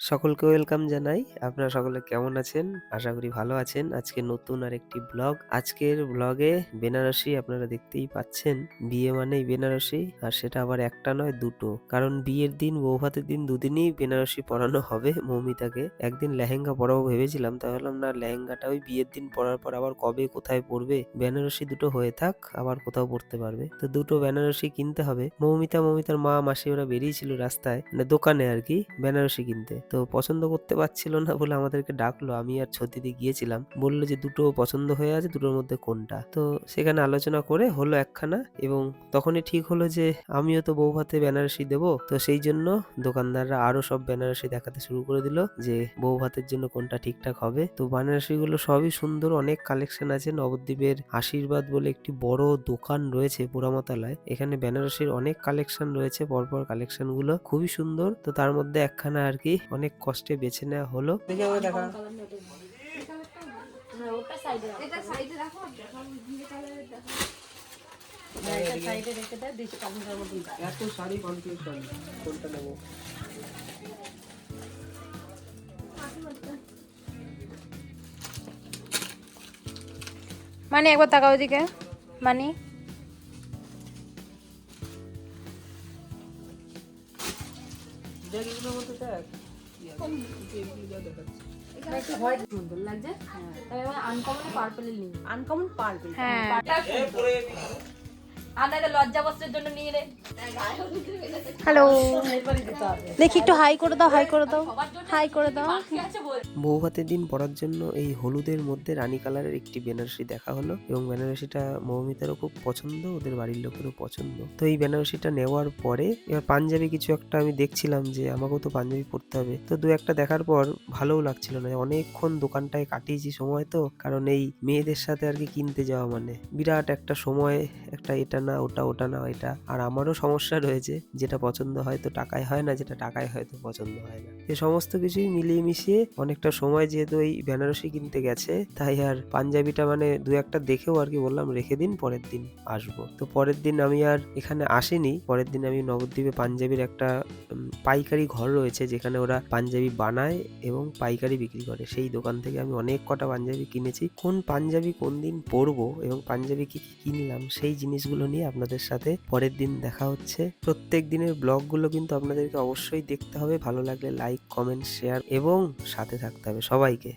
সকলকে ওয়েলকাম জানাই। আপনারা সকলে কেমন আছেন? আশা করি ভালো আছেন। আজকে নতুন আর একটি ব্লগ। আজকের ব্লগে বেনারসি আপনারা দেখতেই পাচ্ছেন। বিয়ে মানেই বেনারসি আর সেটা আবার একটা নয় দুটো। কারণ বিয়ের দিন বৌভাতের দিন দুদিনই বেনারসি পরানো হবে মৌমিতাকে। একদিন লেহেঙ্গা পরাবো ভেবেছিলাম তা ভাবলাম না লেহেঙ্গাটা ওই বিয়ের দিন পরার পর আবার কবে কোথায় পরবে? বেনারসি দুটো হয়ে থাক আবার কোথাও পরতে পারবে। তো দুটো বেনারসি কিনতে হবে। মৌমিতা, মৌমিতার মা, মাসি ওরা বেরিয়েছিল রাস্তায় মানে দোকানে আর কি বেনারসি কিনতে। তো পছন্দ করতে পারছিল না বলে আমাদেরকে ডাকলো। আমি আর ছতিদি গিয়েছিলাম। বলল যে দুটো পছন্দ হয়ে আছে, দুটোর মধ্যে কোনটা? তো সেখানে আলোচনা করে হলো একখানা এবং তখনই ঠিক হলো যে আমিও তো বউ ভাতে বেনারসি দেবো। তো সেই জন্য দোকানদাররা আরও সব বেনারসি দেখাতে শুরু করে দিল যে বউ ভাতের জন্য কোনটা ঠিকঠাক হবে। তো বেনারসিগুলো সবই সুন্দর, অনেক কালেকশন আছে। নবদ্বীপের আশীর্বাদ বলে একটি বড় দোকান রয়েছে পোড়ামাতলায়। এখানে বেনারসির অনেক কালেকশন রয়েছে, পরপর কালেকশনগুলো খুবই সুন্দর। তো তার মধ্যে একখানা আর কি অনেক কষ্টে বেছে নেওয়া হলো। মানে একবার তাকাও ওদিকে মানে। দেখ এগুলোর মধ্যে দেখ। Purple এর নিই। Uncommon purple। হ্যাঁ আর নাহলে লজ্জা বস্ত্রের জন্য নিয়ে নে। হ্যালো এরপরই দিতে হবে। দেখি একটু হাই করে দাও হাই করে দাও হাই করে দাও বাকি আছে বল। বৌভাতের দিন পরার জন্য এই হলুদের মধ্যে রানী কালারের একটি বেনারসি দেখা হলো এবং বেনারসিটা মৌমিতারও খুব পছন্দ ওদের বাড়ির লোকেরও পছন্দ তো এই বেনারসিটা নেওয়ার পরে এবার পাঞ্জাবি কিছু একটা আমি দেখছিলাম যে আমাকেও তো পাঞ্জাবি পরতে হবে তো দু একটা দেখার পর ভালোও লাগছিল না অনেকক্ষণ দোকানটায় কাটিয়েছি সময় তো কারণ এই মেয়েদের সাথে আর কি কিনতে যাওয়া মানে বিরাট একটা সময় একটা এটা না, ওটা ওটা না এটা আর আমারও সমস্যা রয়েছে, যেটা পছন্দ হয় তো টাকায় হয় না, যেটা টাকায় হয়তো পছন্দ হয় না। এ সমস্ত কিছুই মিলিয়ে মিশিয়ে অনেকটা সময় যেহেতু এই বেনারসি কিনতে গেছে, তাই আর পাঞ্জাবিটা মানে দু একটা দেখেও আর কি বললাম, রেখে দিন, পরের দিন আসব। তো পরের দিন আমি আর এখানে আসিনি, পরের দিন আমি নবদ্বীপে পাঞ্জাবির একটা পাইকারি ঘর রয়েছে, যেখানে ওরা পাঞ্জাবি বানায় এবং পাইকারি বিক্রি করে। সেই দোকান থেকে আমি অনেক কটা পাঞ্জাবি কিনেছি। কোন পাঞ্জাবি কোন দিন পরবো এবং পাঞ্জাবি কি কি কিনলাম, সেই জিনিসগুলো নিয়ে আপনাদের সাথে পরের দিন দেখা হচ্ছে। প্রত্যেক দিনের ব্লগগুলো কিন্তু আপনাদেরকে অবশ্যই দেখতে হবে। ভালো লাগলে লাইক কমেন্ট শেয়ার এবং সাথে থাকতে হবে সবাইকে।